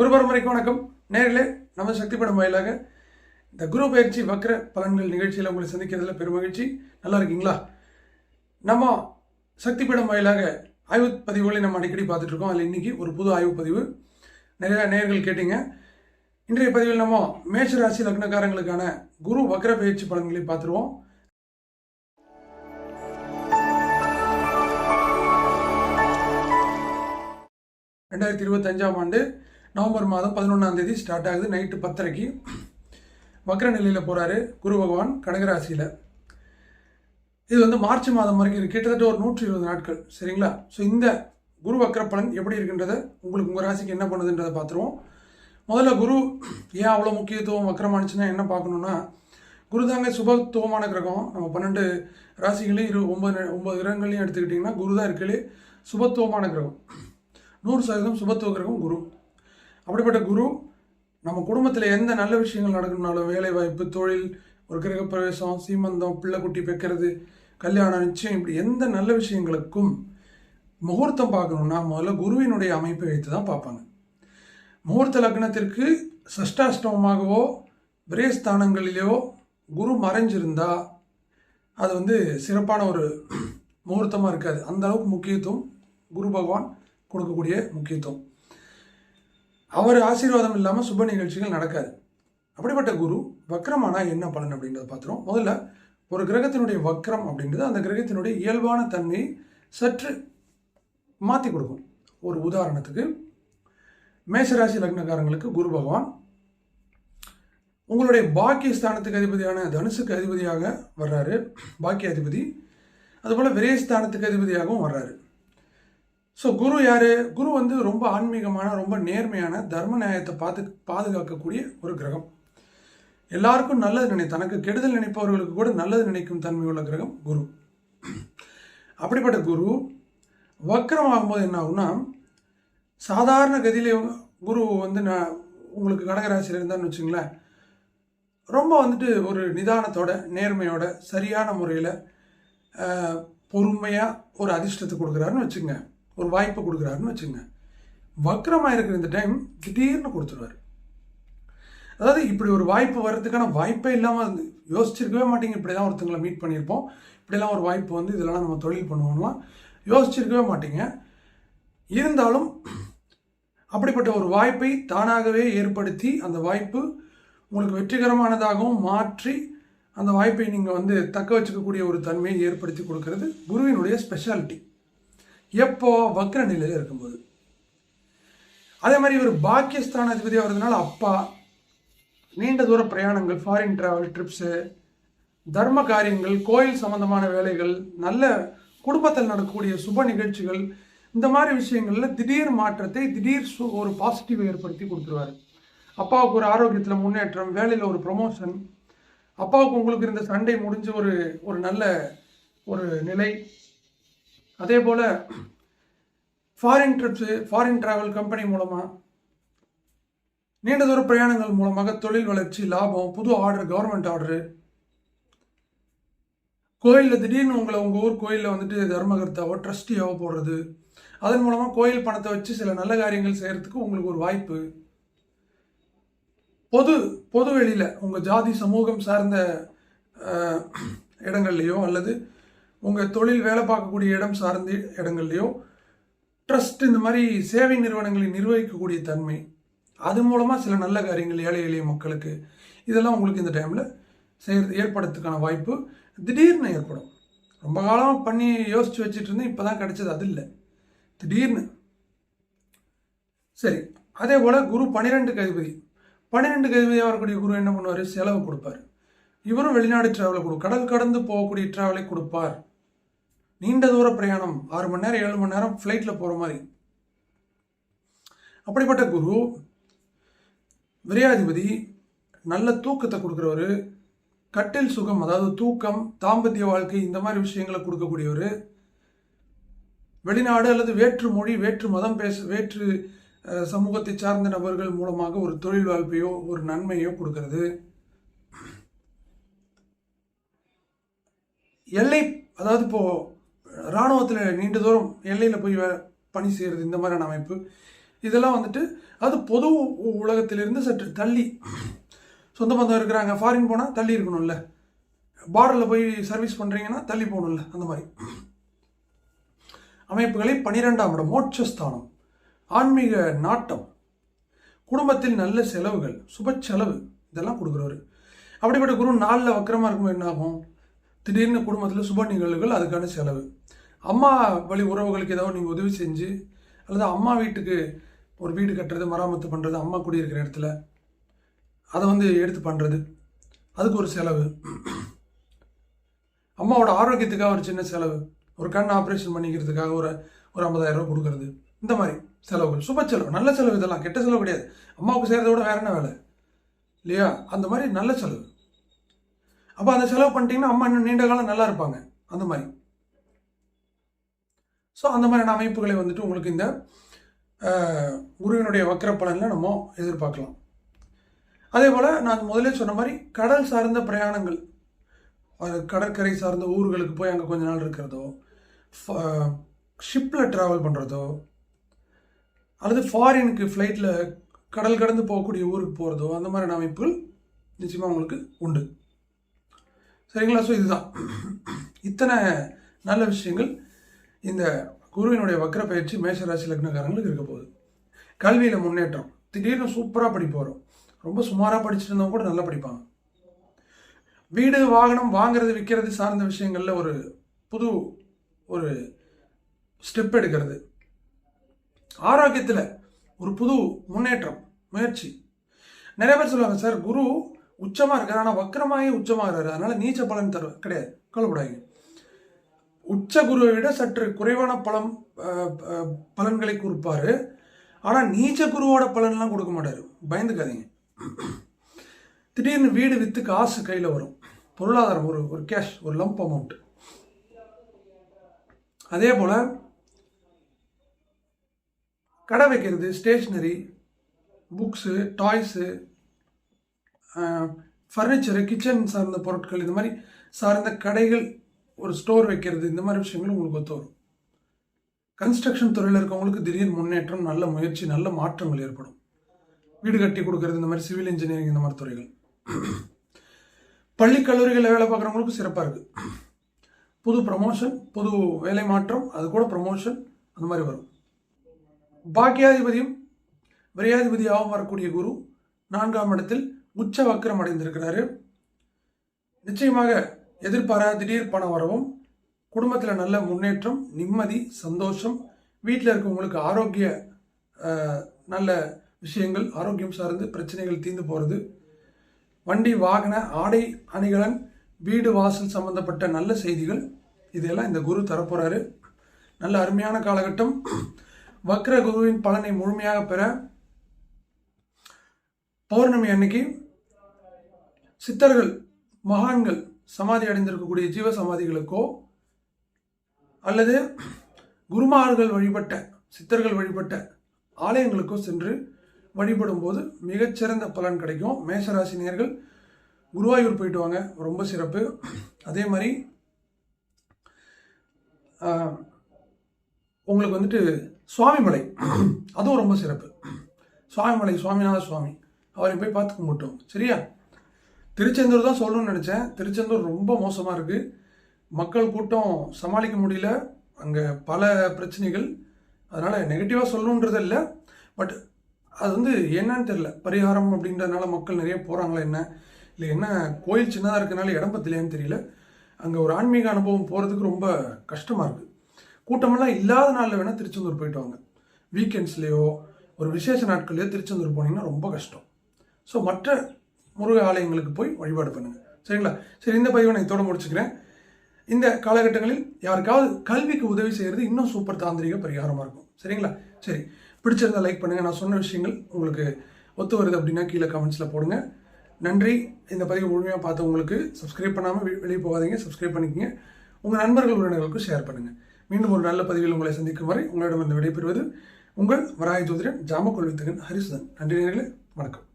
ஒரு பரம்பரைக்கு வணக்கம். நேரிலே நம்ம சக்தி படம் வாயிலாக இந்த குரு பயிற்சி வக்ர பலன்கள் நிகழ்ச்சியில் உங்களை சந்திக்கிறதுல பெருமகிழ்ச்சி நல்லா இருக்கீங்களா? நம்ம சக்தி படம் வாயிலாக ஆய்வு பதிவுகளை நம்ம அடிக்கடி பார்த்துட்டு இருக்கோம். அதில் இன்னைக்கு ஒரு புது ஆய்வு பதிவு. நிறையா நேர்கள் கேட்டீங்க. இன்றைய பதிவில் நம்ம மேஷராசி லக்னக்காரங்களுக்கான குரு வக்ர பயிற்சி பலன்களை பார்த்துருவோம். ரெண்டாயிரத்தி இருபத்தஞ்சாம் ஆண்டு நவம்பர் மாதம் பதினொன்றாம் தேதி ஸ்டார்ட் ஆகுது. நைட்டு பத்தரைக்கு வக்ர நிலையில் போகிறாரு குரு பகவான் கடகராசியில். இது வந்து மார்ச் மாதம் வரைக்கும் கிட்டத்தட்ட ஒரு நூற்றி இருபது நாட்கள். சரிங்களா? ஸோ இந்த குரு வக்ர பலன் எப்படி இருக்குன்றத உங்களுக்கு உங்கள் ராசிக்கு என்ன பண்ணுதுன்றதை பார்த்துருவோம். முதல்ல குரு ஏன் அவ்வளோ முக்கியத்துவம் வக்ரமானுச்சுன்னா என்ன பார்க்கணுன்னா குரு தாங்க சுபத்துவமான கிரகம். நம்ம பன்னெண்டு ராசிகளையும் இரு ஒன்பது ஒன்பது கிரகங்களையும் எடுத்துக்கிட்டிங்கன்னா குரு தான் இருக்கலே சுபத்துவமான கிரகம். நூறு சதவீதம் சுபத்துவ கிரகம் குரு. அப்படிப்பட்ட குரு நம்ம குடும்பத்தில் எந்த நல்ல விஷயங்கள் நடக்கணும்னாலும் வேலை வாய்ப்பு தொழில் ஒரு கிரகப்பிரவேசம் சீமந்தம் பிள்ளைக்குட்டி பெக்கிறது கல்யாணம் நிச்சயம் இப்படி எந்த நல்ல விஷயங்களுக்கும் முகூர்த்தம் பார்க்கணுன்னா முதல்ல குருவினுடைய அமைப்பை வைத்து தான் பார்ப்பாங்க. முகூர்த்த லக்னத்திற்கு சஷ்டாஷ்டமமாகவோ பிரேஸ்தானங்களிலேயோ குரு மறைஞ்சிருந்தா அது வந்து சிறப்பான ஒரு முகூர்த்தமாக இருக்காது. அந்த அளவுக்கு முக்கியத்துவம் குரு பகவான் கொடுக்கக்கூடிய முக்கியத்துவம். அவர் ஆசீர்வாதம் இல்லாமல் சுப நிகழ்ச்சிகள் நடக்காது. அப்படிப்பட்ட குரு வக்ரமானா என்ன பலன் அப்படின்றத பார்த்துருவோம். முதல்ல ஒரு கிரகத்தினுடைய வக்ரம் அப்படின்றது அந்த கிரகத்தினுடைய இயல்பான தன்மையை சற்று மாற்றி கொடுக்கும். ஒரு உதாரணத்துக்கு மேசராசி லக்னக்காரங்களுக்கு குரு பகவான் உங்களுடைய பாக்கிய ஸ்தானத்துக்கு அதிபதியான தனுசுக்கு அதிபதியாக வர்றாரு. பாக்கிய அதிபதி அதுபோல் விரயஸ்தானத்துக்கு அதிபதியாகவும் வர்றாரு. ஸோ குரு யார்? குரு வந்து ரொம்ப ஆன்மீகமான ரொம்ப நேர்மையான தர்ம நியாயத்தை பார்த்து பாதுகாக்கக்கூடிய ஒரு கிரகம். எல்லாருக்கும் நல்லது நினை தனக்கு கெடுதல் நினைப்பவர்களுக்கு கூட நல்லது நினைக்கும் தன்மை உள்ள கிரகம் குரு. அப்படிப்பட்ட குரு வக்ரம் ஆகும்போது என்ன ஆகும்னா சாதாரண கதியிலே குரு வந்து நான் உங்களுக்கு கடகராசியில் இருந்தான்னு வச்சுங்களேன் ரொம்ப வந்துட்டு ஒரு நிதானத்தோட நேர்மையோட சரியான முறையில் பொறுமையாக ஒரு அதிர்ஷ்டத்தை கொடுக்குறாருன்னு வச்சுங்க. ஒரு வாய்ப்பை கொடுக்குறாருன்னு வச்சுங்க. வக்ரமாக இருக்கிற இந்த டைம் திடீர்னு கொடுத்துருவார். அதாவது இப்படி ஒரு வாய்ப்பு வர்றதுக்கான வாய்ப்பே இல்லாமல் யோசிச்சிருக்கவே மாட்டீங்க. இப்படி தான் ஒருத்தங்களை மீட் பண்ணியிருப்போம். இப்படிலாம் ஒரு வாய்ப்பு வந்து இதெல்லாம் நம்ம தொழில் பண்ணுவோம்லாம் யோசிச்சிருக்கவே மாட்டீங்க. இருந்தாலும் அப்படிப்பட்ட ஒரு வாய்ப்பை தானாகவே ஏற்படுத்தி அந்த வாய்ப்பு உங்களுக்கு வெற்றிகரமானதாகவும் மாற்றி அந்த வாய்ப்பை நீங்கள் வந்து தக்க வச்சுக்கக்கூடிய ஒரு தன்மையை ஏற்படுத்தி கொடுக்கறது குருவினுடைய ஸ்பெஷாலிட்டி எப்போ வக்ர நிலையில் இருக்கும்போது? அதே மாதிரி இவர் பாகிஸ்தான் அதிபதியாக வர்றதுனால அப்பா நீண்ட தூர பிரயாணங்கள் ஃபாரின் டிராவல் ட்ரிப்ஸு தர்ம காரியங்கள் கோயில் சம்பந்தமான வேலைகள் நல்ல குடும்பத்தில் நடக்கக்கூடிய சுப நிகழ்ச்சிகள் இந்த மாதிரி விஷயங்களில் திடீர் மாற்றத்தை திடீர் சு ஒரு பாசிட்டிவ் ஏற்படுத்தி கொடுத்துருவாரு. அப்பாவுக்கு ஒரு ஆரோக்கியத்தில் முன்னேற்றம் வேலையில் ஒரு ப்ரொமோஷன் அப்பாவுக்கு உங்களுக்கு இருந்த சண்டை முடிஞ்ச ஒரு ஒரு நல்ல ஒரு நிலை அதே போல் foreign trips foreign travel company மூலமாக நீண்ட தூர பிரயாணங்கள் மூலமாக தொழில் வளர்ச்சி லாபம் புது ஆர்டர் கவர்மெண்ட் ஆர்டரு கோயிலில் திடீர்னு உங்களை உங்கள் ஊர் கோயிலில் வந்துட்டு தர்மகர்த்தாவோ ட்ரஸ்டியாவோ போடுறது. அதன் மூலமாக கோயில் பணத்தை வச்சு சில நல்ல காரியங்கள் செய்கிறதுக்கு உங்களுக்கு ஒரு வாய்ப்பு. பொது பொது வெளியில் உங்கள் ஜாதி சமூகம் சார்ந்த இடங்கள்லையோ அல்லது உங்கள் தொழில் வேலை பார்க்கக்கூடிய இடம் சார்ந்த இடங்கள்லையோ ட்ரஸ்ட் இந்த மாதிரி சேவை நிறுவனங்களை நிர்வகிக்கக்கூடிய தன்மை அது மூலமாக சில நல்ல காரியங்கள் ஏழை எளிய மக்களுக்கு இதெல்லாம் உங்களுக்கு இந்த டைமில் செய்கிறது ஏற்படுறதுக்கான வாய்ப்பு திடீர்னு ஏற்படும். ரொம்ப காலம் பண்ணி யோசித்து வச்சுட்டு இருந்தேன் இப்போ தான் கிடச்சது அது இல்லை. திடீர்னு. சரி அதே போல் குரு பன்னிரெண்டு அதிபதி பன்னிரெண்டு அதிபதியாக வரக்கூடிய குரு என்ன பண்ணுவார்? செலவு கொடுப்பார். இவரும் வெளிநாடு டிராவலை கொடு கடல் கடந்து போகக்கூடிய டிராவலை கொடுப்பார். நீண்ட தூர பிரயாணம். ஆறு மணி நேரம் ஏழு மணி நேரம் ஃப்ளைட்டில் போகிற மாதிரி. அப்படிப்பட்ட குரு விரையாதிபதி நல்ல தூக்கத்தை கொடுக்குறவர் கட்டில் சுகம் அதாவது தூக்கம் தாம்பத்திய வாழ்க்கை இந்த மாதிரி விஷயங்களை கொடுக்கக்கூடியவர் வெளிநாடு அல்லது வேற்று மொழி வேற்று மதம் பேச வேற்று சமூகத்தை சார்ந்த நபர்கள் மூலமாக ஒரு தொழில் வாய்ப்பையோ ஒரு நன்மையோ கொடுக்கறது. எல்லை அதாவது இப்போது இராணுவத்தில் நீண்ட தூரம் எல்லையில் போய் பணி செய்கிறது இந்த மாதிரியான அமைப்பு. இதெல்லாம் வந்துட்டு அது பொது உ- உலகத்திலிருந்து சற்று தள்ளி சொந்த பந்தம் இருக்கிறாங்க. ஃபாரின் போனால் தள்ளி இருக்கணும்ல. பார்டரில் போய் சர்வீஸ் பண்ணுறீங்கன்னா தள்ளி போகணும்ல அந்த மாதிரி. அமைப்புகளை பனிரெண்டாம் இடம் மோட்சஸ்தானம். ஆன்மீக நாட்டம். குடும்பத்தில் நல்ல செலவுகள் சுப செலவு இதெல்லாம் கொடுக்குறவர். அப்படிப்பட்ட குரு நாளில் வக்கரமாக இருக்கும் என்ன ஆகும்? திடீர்னு குடும்பத்தில் சுப நிகழ்வுகள் அதுக்கான செலவு. அம்மா வழி உறவுகளுக்கு ஏதாவது நீங்கள் உதவி செஞ்சு அல்லது அம்மா வீட்டுக்கு ஒரு வீடு கட்டுறது மராமத்து பண்ணுறது அம்மா குடியிருக்கிற இடத்துல அதை வந்து எடுத்து பண்ணுறது அதுக்கு ஒரு செலவு. அம்மாவோட ஆரோக்கியத்துக்காக ஒரு சின்ன செலவு. ஒரு கண் ஆப்ரேஷன் பண்ணிக்கிறதுக்காக ஒரு ஒரு ஐம்பதாயிரம் ரூபா கொடுக்கறது. இந்த மாதிரி செலவுகள். சுப செலவு. நல்ல செலவு இதெல்லாம். கெட்ட செலவு கிடையாது. அம்மாவுக்கு செய்கிறத விட வேற என்ன வேலை? இல்லையா? அந்த மாதிரி நல்ல செலவு. அப்போ அந்த செலவு பண்ணிட்டீங்கன்னா அம்மா இன்னும் நீண்ட காலம் நல்லா இருப்பாங்க. அந்த மாதிரி. ஸோ அந்த மாதிரியான அமைப்புகளை வந்துட்டு உங்களுக்கு இந்த குருவினுடைய வக்கர பலனில் நம்ம எதிர்பார்க்கலாம். அதே போல் நான் முதலே சொன்ன மாதிரி கடல் சார்ந்த பிரயாணங்கள் அது கடற்கரை சார்ந்த ஊர்களுக்கு போய் அங்கே கொஞ்ச நாள் இருக்கிறதோ ஷிப்பில் ட்ராவல் பண்ணுறதோ அல்லது ஃபாரினுக்கு ஃப்ளைட்டில் கடல் கடந்து போகக்கூடிய ஊருக்கு போகிறதோ அந்த மாதிரியான அமைப்புகள் நிச்சயமாக உங்களுக்கு உண்டு. சரிங்களா? ஸோ இதுதான். இத்தனை நல்ல விஷயங்கள் இந்த குருவினுடைய வக்கர பயிற்சி மேஷராசி லக்னக்காரங்களுக்கு இருக்க போகுது. கல்வியில் முன்னேற்றம். திடீர்னு சூப்பராக படிப்பு வரும் ரொம்ப சுமாராக படிச்சுட்டு இருந்தவங்க கூட நல்லா படிப்பாங்க. வீடு வாகனம் வாங்குறது விற்கிறது சார்ந்த விஷயங்களில் ஒரு புது ஒரு ஸ்டெப் எடுக்கிறது. ஆரோக்கியத்தில் ஒரு புது முன்னேற்றம் முயற்சி. நிறைய பேர் சொல்லுவாங்க சார் குரு உச்சமாக இருக்கார். ஆனால் வக்கரமாகி உச்சமாகிறாரு அதனால நீச்ச பலன் தரு கிடையாது. கவலைப்படாதீங்க. உச்ச குருவை விட சற்று குறைவான பலம் பலன்களை கொடுப்பாரு. ஆனால் நீச்ச குருவோட பலன்லாம் கொடுக்க மாட்டாரு. பயந்துக்காதீங்க. திடீர்னு வீடு விற்று காசு கையில் வரும். பொருளாதாரம் ஒரு ஒரு கேஷ் ஒரு லம்ப் அமௌண்ட் அதே போல் கடை வைக்கிறது stationery books toys furniture kitchen சார்ந்த பொருட்கள் இந்த மாதிரி சார்ந்த கடைகள் ஒரு ஸ்டோர் வைக்கிறது இந்த மாதிரி விஷயங்கள் உங்களுக்கு ஒத்து வரும். கன்ஸ்ட்ரக்ஷன் துறையில் இருக்கவங்களுக்கு திடீர் முன்னேற்றம் நல்ல முயற்சி நல்ல மாற்றங்கள் ஏற்படும். வீடு கட்டி கொடுக்கறது இந்த மாதிரி சிவில் இன்ஜினியரிங் இந்த மாதிரி துறைகள். பள்ளி கல்லூரிகளில் வேலை பார்க்குறவங்களுக்கு சிறப்பாக இருக்குது புது ப்ரமோஷன் புது வேலை மாற்றம் அது கூட ப்ரமோஷன் அந்த மாதிரி வரும். பாக்கியாதிபதியும் விரையாதிபதியாகவும் வரக்கூடிய குரு நான்காம் இடத்தில் உச்ச வக்கரம் அடைந்திருக்கிறாரு நிச்சயமாக எதிர்பாராத திடீர் பண வரவும் குடும்பத்தில் நல்ல முன்னேற்றம் நிம்மதி சந்தோஷம் வீட்டில் இருக்கவங்களுக்கு ஆரோக்கிய நல்ல விஷயங்கள் ஆரோக்கியம் சார்ந்து பிரச்சனைகள் தீர்ந்து போகிறது வண்டி வாகன ஆடை அணிகலன் வீடு வாசல் சம்பந்தப்பட்ட நல்ல செய்திகள் இதெல்லாம் இந்த குரு தரப்போகிறாரு நல்ல அருமையான காலகட்டம். வக்ர குருவின் பலனை முழுமையாக பெற பௌர்ணமி அன்னைக்கு சித்தர்கள் மகான்கள் சமாதி அடைந்திருக்கக்கூடிய ஜீவ சமாதிகளுக்கோ அல்லது குருமார்கள் வழிபட்ட சித்தர்கள் வழிபட்ட ஆலயங்களுக்கோ சென்று வழிபடும் போது மிகச்சிறந்த பலன் கிடைக்கும். மேஷராசினியர்கள் குருவாயூர் போயிட்டு வாங்க. ரொம்ப சிறப்பு. அதே மாதிரி உங்களுக்கு வந்துட்டு சுவாமிமலை அதுவும் ரொம்ப சிறப்பு. சுவாமிமலை சுவாமிநாத சுவாமி. அவரை போய் பார்த்து கும்பிட்டோம் சரியா? திருச்செந்தூர் தான் சொல்லணும்னு நினச்சேன். திருச்செந்தூர் ரொம்ப மோசமாக இருக்குது மக்கள் கூட்டம் சமாளிக்க முடியல. அங்கே பல பிரச்சனைகள். அதனால் நெகட்டிவாக சொல்லணுன்றது இல்லை. பட் அது வந்து என்னன்னு தெரில பரிகாரம் அப்படின்றதுனால மக்கள் நிறைய போகிறாங்களா என்ன? இல்லை என்ன கோயில் சின்னதாக இருக்கனால இடம் பத்திலையான்னு தெரியல. அங்கே ஒரு ஆன்மீக அனுபவம் போகிறதுக்கு ரொம்ப கஷ்டமாக இருக்குது கூட்டமெல்லாம் இல்லாத நாளில் வேணால் திருச்செந்தூர் போயிட்டு வாங்க. வீக்கெண்ட்ஸ்லேயோ ஒரு விசேஷ நாட்கள்லையோ திருச்செந்தூர் போனீங்கன்னா ரொம்ப கஷ்டம். ஸோ மற்ற முருக ஆலயங்களுக்கு போய் வழிபாடு பண்ணுங்கள் சரிங்களா? சரி இந்த பதிவை நான் இதோட முடிச்சுக்கிறேன். இந்த காலகட்டங்களில் யாருக்காவது கல்விக்கு உதவி செய்கிறது இன்னும் சூப்பர் தாந்திரிக பரிகாரமாக இருக்கும். சரிங்களா? சரி பிடிச்சிருந்தா லைக் பண்ணுங்கள் நான் சொன்ன விஷயங்கள் உங்களுக்கு ஒத்து வருது அப்படின்னா கீழே கமெண்ட்ஸில் போடுங்க. நன்றி. இந்த பதிவு முழுமையாக பார்த்தவங்களுக்கு சப்ஸ்கிரைப் பண்ணாமல் வெளியே போகாதீங்க. சப்ஸ்கிரைப் பண்ணிக்கங்க. உங்கள் நண்பர்கள் உறவினர்களுக்கும் ஷேர் பண்ணுங்கள் மீண்டும் ஒரு நல்ல பதிவில் உங்களை சந்திக்கும் வரை உங்களிடமிருந்து விடைபெறுவது உங்கள் வராய ஜோதிடன் ஜாமக்கொள் ஹரிசுதன். நன்றி நேர்களே. வணக்கம்.